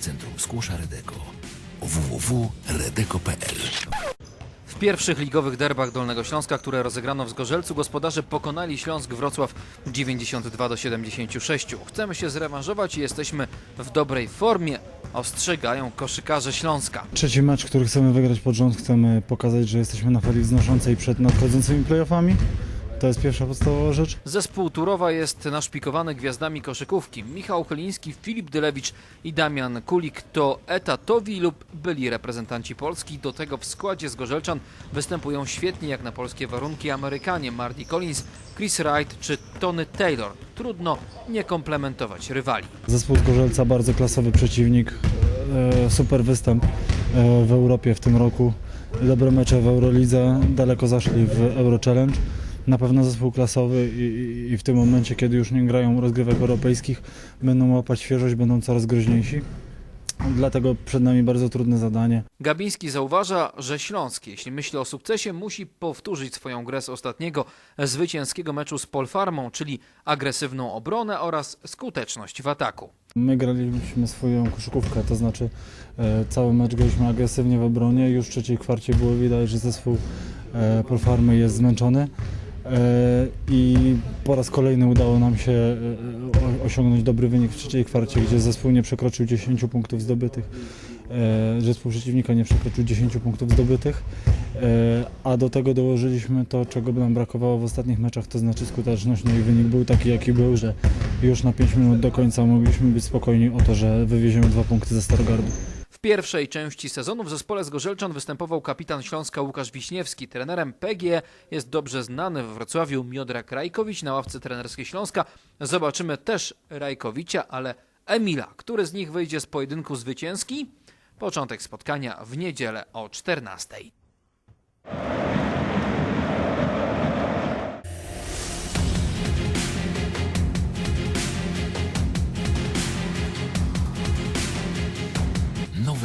Centrum Skłosza Redeko www.redeko.pl W pierwszych ligowych derbach Dolnego Śląska, które rozegrano w Zgorzelcu, gospodarze pokonali Śląsk Wrocław 92 do 76. Chcemy się zrewanżować i jesteśmy w dobrej formie, ostrzegają koszykarze Śląska. Trzeci mecz, który chcemy wygrać pod rząd, chcemy pokazać, że jesteśmy na fali wznoszącej przed nadchodzącymi playoffami. To jest pierwsza podstawowa rzecz. Zespół Turowa jest naszpikowany gwiazdami koszykówki. Michał Chyliński, Filip Dylewicz i Damian Kulik to etatowi lub byli reprezentanci Polski. Do tego w składzie z Gorzelczan występują świetnie jak na polskie warunki Amerykanie Marty Collins, Chris Wright czy Tony Taylor. Trudno nie komplementować rywali. Zespół z Gorzelca, bardzo klasowy przeciwnik, e, super występ e, w Europie w tym roku. Dobre mecze w Eurolidze, daleko zaszli w Euro Challenge. Na pewno zespół klasowy i, i, w tym momencie, kiedy już nie grają rozgrywek europejskich, będą łapać świeżość, będą coraz groźniejsi. Dlatego przed nami bardzo trudne zadanie. Gabiński zauważa, że Śląsk, jeśli myśli o sukcesie, musi powtórzyć swoją grę z ostatniego zwycięskiego meczu z Polfarmą, czyli agresywną obronę oraz skuteczność w ataku. My graliśmy swoją koszykówkę, to znaczy e, cały mecz graliśmy agresywnie w obronie. Już w trzeciej kwarcie było widać, że zespół e, Polfarmy jest zmęczony. E, I po raz kolejny udało nam się e, osiągnąć dobry wynik w trzeciej kwarcie, gdzie zespół nie przekroczył 10 punktów zdobytych. E, Zespół przeciwnika nie przekroczył 10 punktów zdobytych, a do tego dołożyliśmy to, czego by nam brakowało w ostatnich meczach, to znaczy skuteczność. No i wynik był taki, jaki był, że już na 5 minut do końca mogliśmy być spokojni o to, że wywieziemy dwa punkty ze Starogardu. Pierwszej części sezonu w zespole z Gorzelczan występował kapitan Śląska Łukasz Wiśniewski. Trenerem PG jest dobrze znany w Wrocławiu Miodrak Rajkowicz na ławce trenerskiej Śląska. Zobaczymy też Rajkowicza, ale Emila, który z nich wyjdzie z pojedynku zwycięski? Początek spotkania w niedzielę o 14.